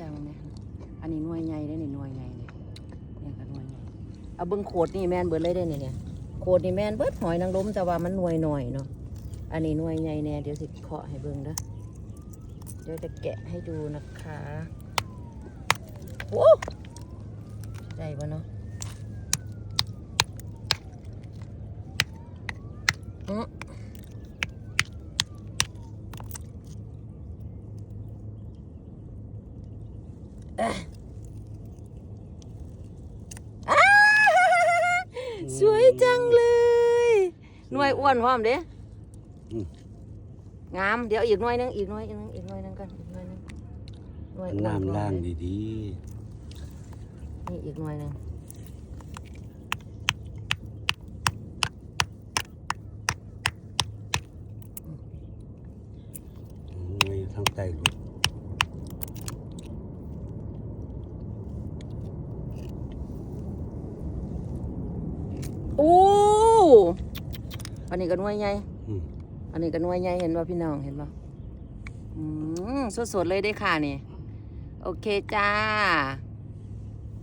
จังเนี่ยอันนี้หน่วยใหญ่ได้นี่หน่วยใหญ่เนี่ยเนี่ยก็หน่วยใหญ่เอาเบิ้งโคดนี่แม่นเบิดเลยได้เนี่ยเนี่ยโคดนี่แม่นเบิดหอยนางรมแต่ว่ามันหน่วยหน่อยเนาะอันนี้หน่วยใหญ่แน่เดี๋ยวสิเคาะให้เบิ้งเด้อเดี๋ยวจะแกะให้ดูนะคะโอ้ได้ปะเนาะอือ สวยจังเลย หน่วยอ้วนพร้อมเด้อืมงาม เดี๋ยวอีกหน่วยหนึงอีกหน่วยหนึงอีกหน่วยหนึงกันอีกหน่วยหนึงหน่วยอ้วนน้ำล่างพร้อมเด้ดีนี่อีกหน่วยหนึงๆไม่ทั้งใจลูก อ้อันนี้ก็หน่วยใหญ่อืมอันนี้ก็หน่วยใหญ่เห็นป่ะพี่น้องเห็นป่ะอืมสดๆเลยได้อค่ะนี่ โอเคจ้า